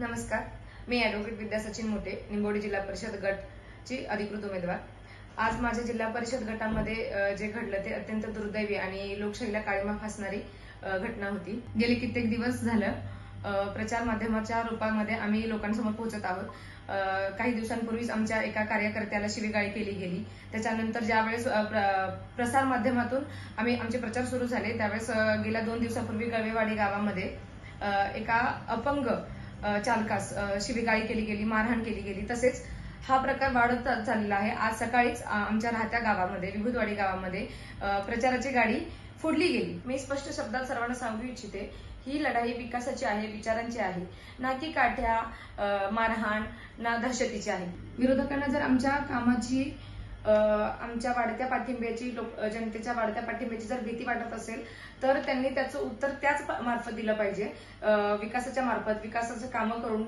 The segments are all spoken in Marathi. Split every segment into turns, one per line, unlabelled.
नमस्कार. मी ॲडव्होकेट विद्या सचिन मोठे निंबोडी जिल्हा परिषद गटची अधिकृत उमेदवार. आज माझ्या जिल्हा परिषद गटामध्ये जे घडलं ते अत्यंत दुर्दैवी आणि लोकशाहीला काळीमा फासणारी घटना होती. गेले कित्येक दिवस झालं प्रचार माध्यमाच्या रूपामध्ये आम्ही लोकांसमोर पोहोचत आहोत. काही दिवसांपूर्वीच आमच्या एका कार्यकर्त्याला शिवीगाळी केली गेली. त्याच्यानंतर ज्यावेळेस प्र- प्रसार माध्यमातून आम्ही आमचे प्रचार सुरू झाले त्यावेळेस गेल्या दोन दिवसापूर्वी गळवेवाडी गावामध्ये एका अपंग चालकास शिवीगाळी केली गेली मारहाण केली गेली तसेच हा प्रकार वाढत चाललेला आहे. आज सकाळीच आमच्या राहत्या गावामध्ये विभूतवाडी गावामध्ये प्रचाराची गाडी फोडली गेली. मी स्पष्ट शब्दात सर्वांना सांगू इच्छिते ही लढाई विकासाची आहे विचारांची आहे. ना की काठ्या मारहाण ना दहशतीची आहे. विरोधकांना जर आमच्या कामाची आमच्या वाढत्या पाठिंब्याची लोक जनतेच्या वाढत्या पाठिंब्याची जर भीती वाटत असेल तर त्यांनी त्याचं उत्तर त्याच मार्फत दिलं पाहिजे. विकासाच्या मार्फत विकासाचं कामं करून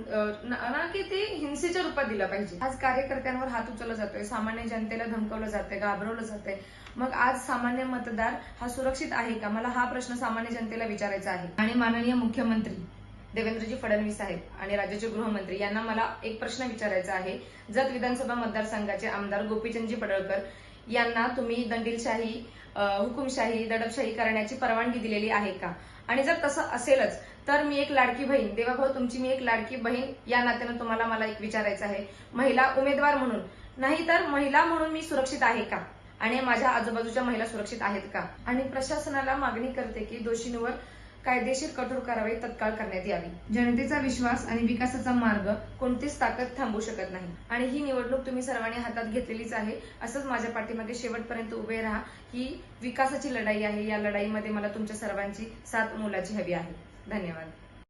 ना ना की ते हिंसेच्या रूपात दिलं पाहिजे. आज कार्यकर्त्यांवर हात उचलला जातोय सामान्य जनतेला धमकवलं जातंय घाबरवलं जातंय. मग आज सामान्य मतदार हा सुरक्षित आहे का? मला हा प्रश्न सामान्य जनतेला विचारायचा आहे. आणि माननीय मुख्यमंत्री देवेंद्रजी फडणवीस आहेत आणि राज्याचे गृहमंत्री यांना मला एक प्रश्न विचारायचा आहे. जत विधानसभा मतदारसंघाचे आमदार गोपीचंदजी पडळकर यांना तुम्ही दंडीलशाही हुकुमशाही दडपशाही करण्याची परवानगी दिलेली आहे का? आणि जर तसं असेलच तर मी एक लाडकी बहीण देवाभाऊ तुमची मी एक लाडकी बहीण या नात्यानं तुम्हाला मला एक विचारायचं आहे. महिला उमेदवार म्हणून. नाही तर महिला म्हणून मी सुरक्षित आहे का? आणि माझ्या आजूबाजूच्या महिला सुरक्षित आहेत का? आणि प्रशासनाला मागणी करते की दोषींवर कायदेशीर कठोर कारवाई तत्काळ करण्यात यावी. जनतेचा विश्वास आणि विकासाचा मार्ग कोणतीच ताकद थांबू शकत नाही. आणि ही निवडणूक तुम्ही सर्वांनी हातात घेतलेलीच आहे. असंच माझ्या पाठीमागे शेवटपर्यंत उभे राहा ही विकासाची लढाई आहे. या लढाईमध्ये मला तुमच्या सर्वांची साथ मोलाची हवी आहे. धन्यवाद.